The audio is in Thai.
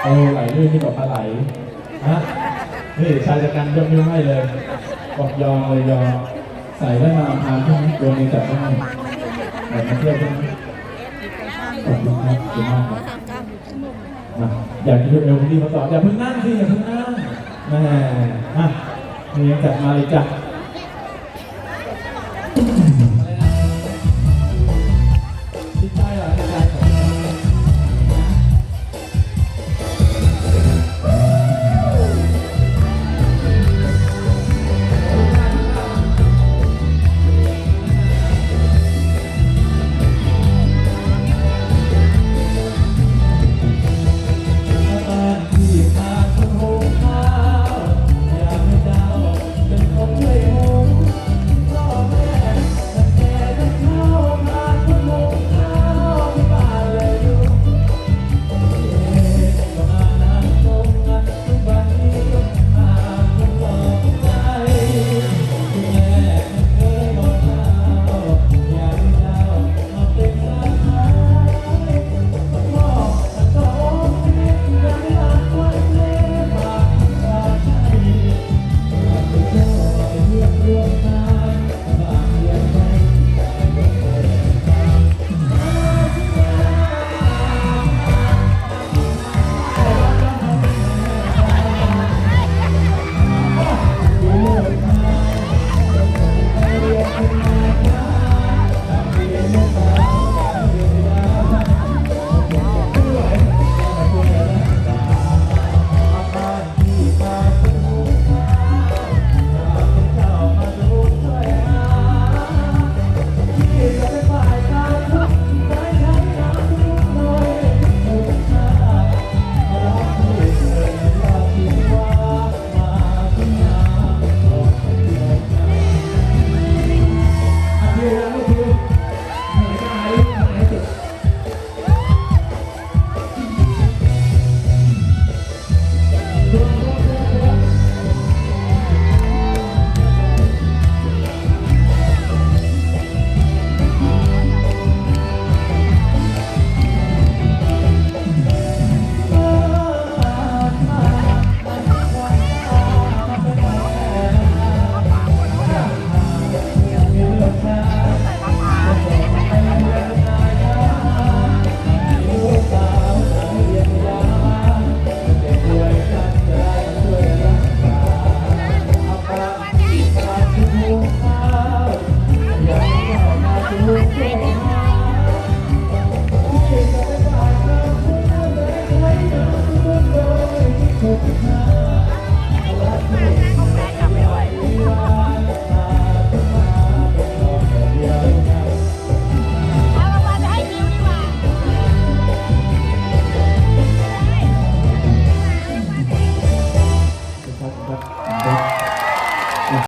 โอ้ไหลลื่นที่แบบปลาไหลฮะนี่ชายจัดการยกนิ้วให้เลยบอกยอมเลยยอมใส่ได้มาพานที่นี้ตัวนี้จัดได้แต่มาเที่ยวที่นี่ขอบคุณครับขอบคุณมากครับอยากจะดนเอวที่มาสอนอย่าเพิ่งนั่งสิอย่าเพิ่งนั่งแม่อะนี่จัดมาเลยจ้ะ